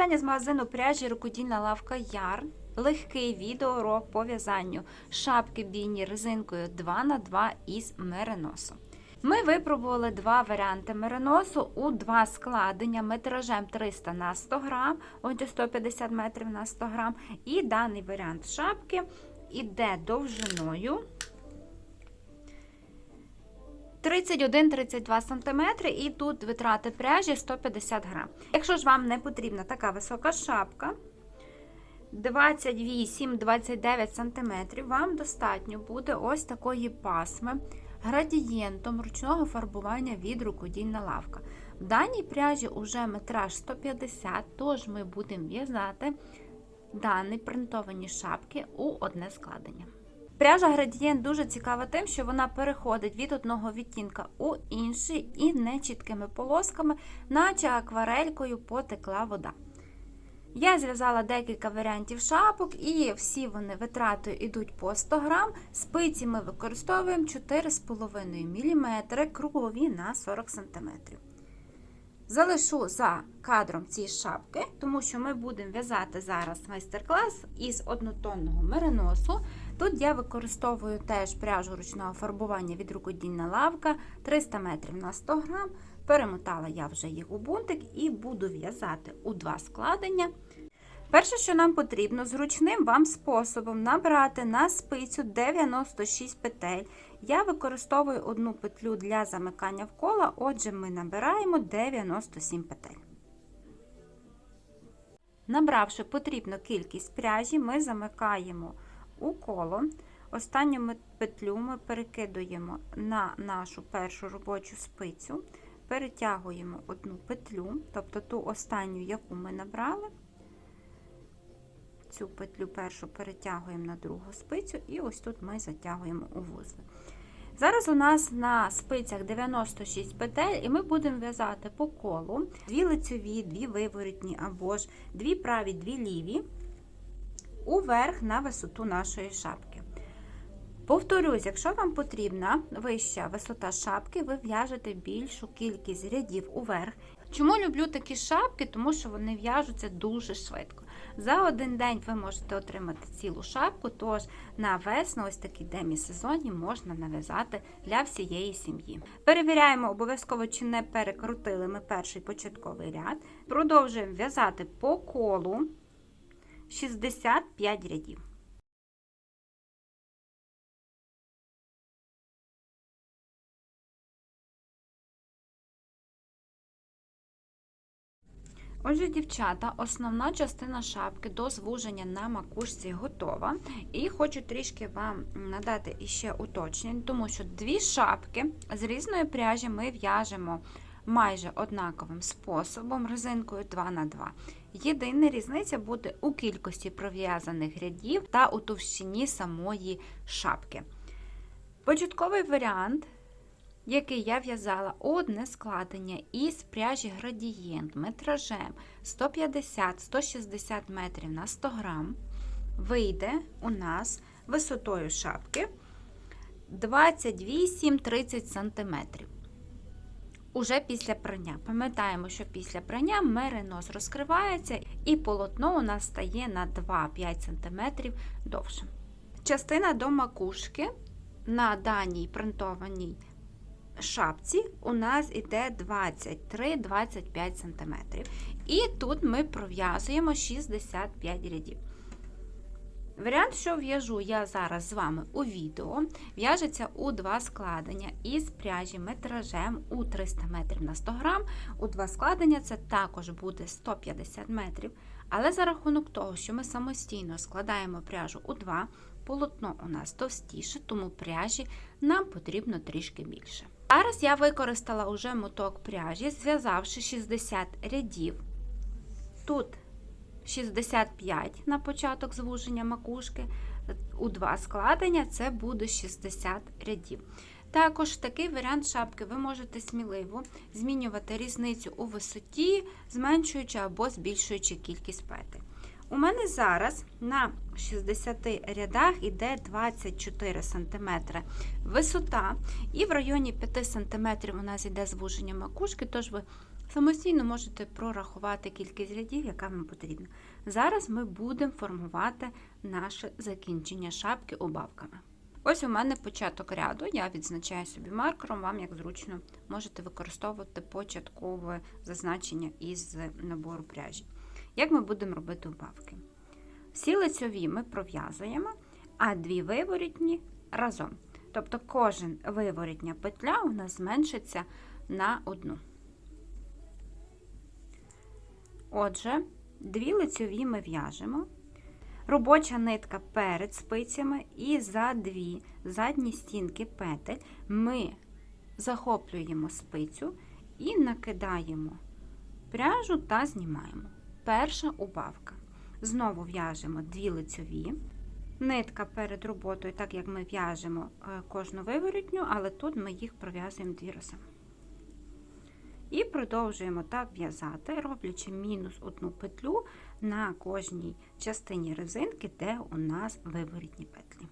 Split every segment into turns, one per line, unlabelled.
Вітання з магазину пряжі рукодільна лавка Яр. Легкий відеоурок по в'язанню шапки бійні резинкою 2х2 із мериносу. Ми випробували два варіанти мериносу у два складення метражем 300 на 100 грам, отже 150 метрів на 100 грам. І даний варіант шапки іде довжиною 31-32 см і тут витрати пряжі 150 грам. Якщо ж вам не потрібна така висока шапка, 28-29 см, вам достатньо буде ось такої пасми градієнтом ручного фарбування від рукодільна лавка. В даній пряжі вже метраж 150, тож ми будемо в'язати дані принтовані шапки у одне складення. Пряжа градієнт дуже цікава тим, що вона переходить від одного відтінка у інший і нечіткими полосками, наче акварелькою потекла вода. Я зв'язала декілька варіантів шапок, і всі вони витратою йдуть по 100 грам. Спиці ми використовуємо 4,5 мм кругові на 40 см. Залишу за кадром ці шапки, тому що ми будемо в'язати зараз майстер-клас із однотонного мериносу. Тут я використовую теж пряжу ручного фарбування від рукодільна лавка 300 метрів на 100 грам. Перемотала я вже їх у бунтик і буду в'язати у два складення. Перше, що нам потрібно, зручним вам способом набрати на спицю 96 петель. Я використовую одну петлю для замикання в кола, отже, ми набираємо 97 петель. Набравши потрібну кількість пряжі, ми замикаємо у коло. Останню петлю ми перекидуємо на нашу першу робочу спицю, перетягуємо одну петлю, тобто ту останню, яку ми набрали. Цю петлю першу перетягуємо на другу спицю, і ось тут ми затягуємо у вузли. Зараз у нас на спицях 96 петель, і ми будемо в'язати по колу дві лицьові, дві виворотні або ж дві праві, дві ліві, уверх на висоту нашої шапки. Повторюсь, якщо вам потрібна вища висота шапки, ви в'яжете більшу кількість рядів уверх. Чому люблю такі шапки? Тому що вони в'яжуться дуже швидко. За один день ви можете отримати цілу шапку, тож на весну, ось такий демі-сезоні, можна нав'язати для всієї сім'ї. Перевіряємо обов'язково, чи не перекрутили ми перший початковий ряд. Продовжуємо в'язати по колу 65 рядів. Отже, дівчата, основна частина шапки до звуження на макушці готова. І хочу трішки вам надати іще уточнень, тому що дві шапки з різної пряжі ми в'яжемо майже однаковим способом, резинкою 2х2. Єдина різниця буде у кількості пров'язаних рядів та у товщині самої шапки. Початковий варіант який я в'язала одне складення із пряжі градієнт метражем 150-160 метрів на 100 грам, вийде у нас висотою шапки 28-30 см. Уже після прання. Пам'ятаємо, що після прання меринос розкривається і полотно у нас стає на 2-5 см довше. Частина до макушки на даній принтованій шапці у нас іде 23-25 см. І тут ми пров'язуємо 65 рядів. Варіант, що в'яжу я зараз з вами у відео, в'яжеться у два складення із пряжі метражем у 300 метрів на 100 грам. У два складення це також буде 150 метрів. Але за рахунок того, що ми самостійно складаємо пряжу у два, полотно у нас товстіше, тому пряжі нам потрібно трішки більше. Зараз я використала уже моток пряжі, зв'язавши 60 рядів. Тут 65 на початок звуження макушки, у два складення це буде 60 рядів. Також такий варіант шапки ви можете сміливо змінювати різницю у висоті, зменшуючи або збільшуючи кількість петель. У мене зараз на 60 рядах іде 24 см висота, і в районі 5 см у нас йде звуження макушки, тож ви самостійно можете прорахувати кількість рядів, яка вам потрібна. Зараз ми будемо формувати наше закінчення шапки убавками. Ось у мене початок ряду, я відзначаю собі маркером, вам як зручно можете використовувати початкове зазначення із набору пряжі. Як ми будемо робити убавки? Всі лицьові ми пров'язуємо, а дві виворітні разом. Тобто кожен виворітня петля у нас зменшиться на одну. Отже, дві лицьові ми в'яжемо. Робоча нитка перед спицями і за дві задні стінки петель ми захоплюємо спицю і накидаємо пряжу та знімаємо. Перша убавка. Знову в'яжемо дві лицьові. Нитка перед роботою, так як ми в'яжемо е, кожну виворотню, але тут ми їх пров'язуємо дві рази. І продовжуємо так в'язати, роблячи мінус одну петлю на кожній частині резинки, де у нас виворітні петлі.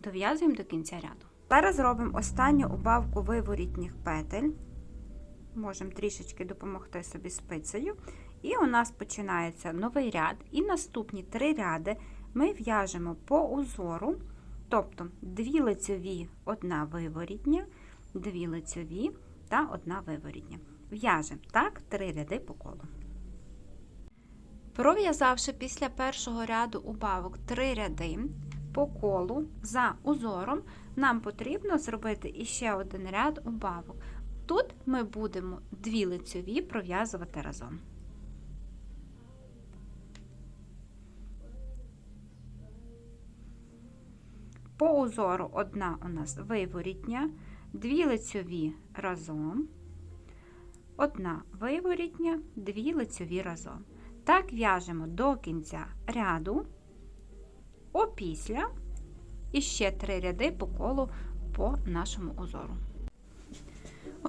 Дов'язуємо до кінця ряду. Зараз робимо останню убавку виворітніх петель. Можемо трішечки допомогти собі спицею. І у нас починається новий ряд, і наступні три ряди ми в'яжемо по узору, тобто дві лицеві, одна виворітня, дві лицеві та одна виворітня. В'яжемо так три ряди по колу. Пров'язавши після першого ряду убавок три ряди по колу за узором, нам потрібно зробити іще один ряд убавок. Тут ми будемо дві лицеві пров'язувати разом. По узору одна у нас виворітня, дві лицьові разом, одна виворітня, дві лицьові разом. Так в'яжемо до кінця ряду, опісля і ще три ряди по колу по нашому узору.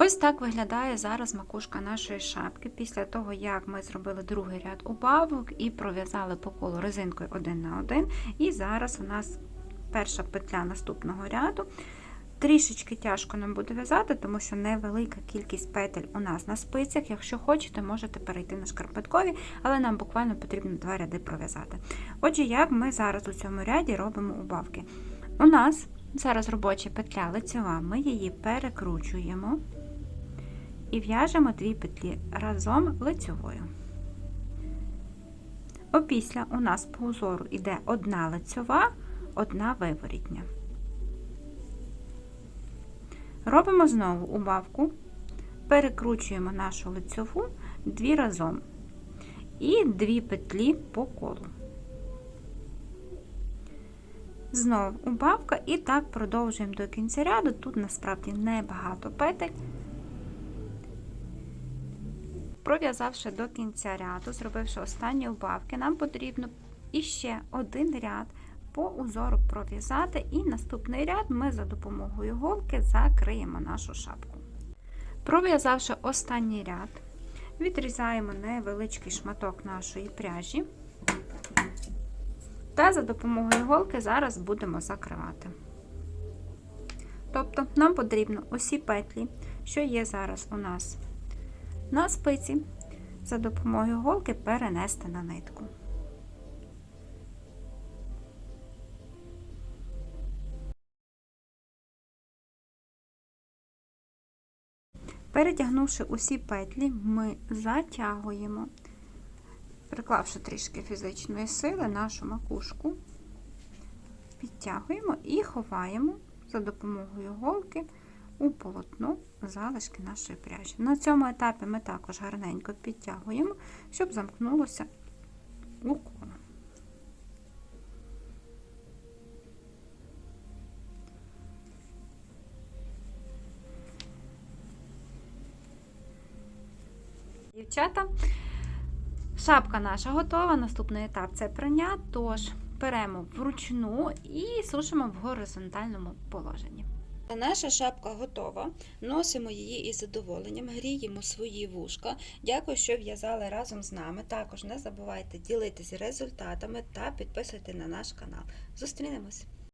Ось так виглядає зараз макушка нашої шапки після того, як ми зробили другий ряд убавок і пров'язали по колу резинкою один на один. І зараз у нас перша петля наступного ряду. Трішечки тяжко нам буде в'язати, тому що невелика кількість петель у нас на спицях. Якщо хочете, можете перейти на шкарпеткові, але нам буквально потрібно два ряди пров'язати. Отже, як ми зараз у цьому ряді робимо убавки? У нас зараз робоча петля лицева, ми її перекручуємо і в'яжемо дві петлі разом лицьовою. Опісля у нас по узору йде одна лицьова, одна виворітня. Робимо знову убавку, перекручуємо нашу лицьову дві разом і дві петлі по колу. Знову убавка, і так продовжуємо до кінця ряду. Тут насправді небагато петель. Пров'язавши до кінця ряду, зробивши останні убавки, нам потрібно іще один ряд по узору пров'язати, і наступний ряд ми за допомогою голки закриємо нашу шапку. Пров'язавши останній ряд, відрізаємо невеличкий шматок нашої пряжі, та за допомогою голки зараз будемо закривати. Тобто, нам потрібно усі петлі, що є зараз у нас на спиці, за допомогою голки перенести на нитку. Перетягнувши усі петлі, ми затягуємо, приклавши трішки фізичної сили, нашу макушку, підтягуємо і ховаємо за допомогою голки у полотно залишки нашої пряжі. На цьому етапі ми також гарненько підтягуємо, щоб замкнулося у коло. Дівчата, шапка наша готова. Наступний етап це прання, тож беремо вручну і сушимо в горизонтальному положенні. Наша шапка готова. Носимо її із задоволенням, гріємо свої вушка. Дякую, що в'язали разом з нами. Також не забувайте ділитися результатами та підписуйте на наш канал. Зустрінемось!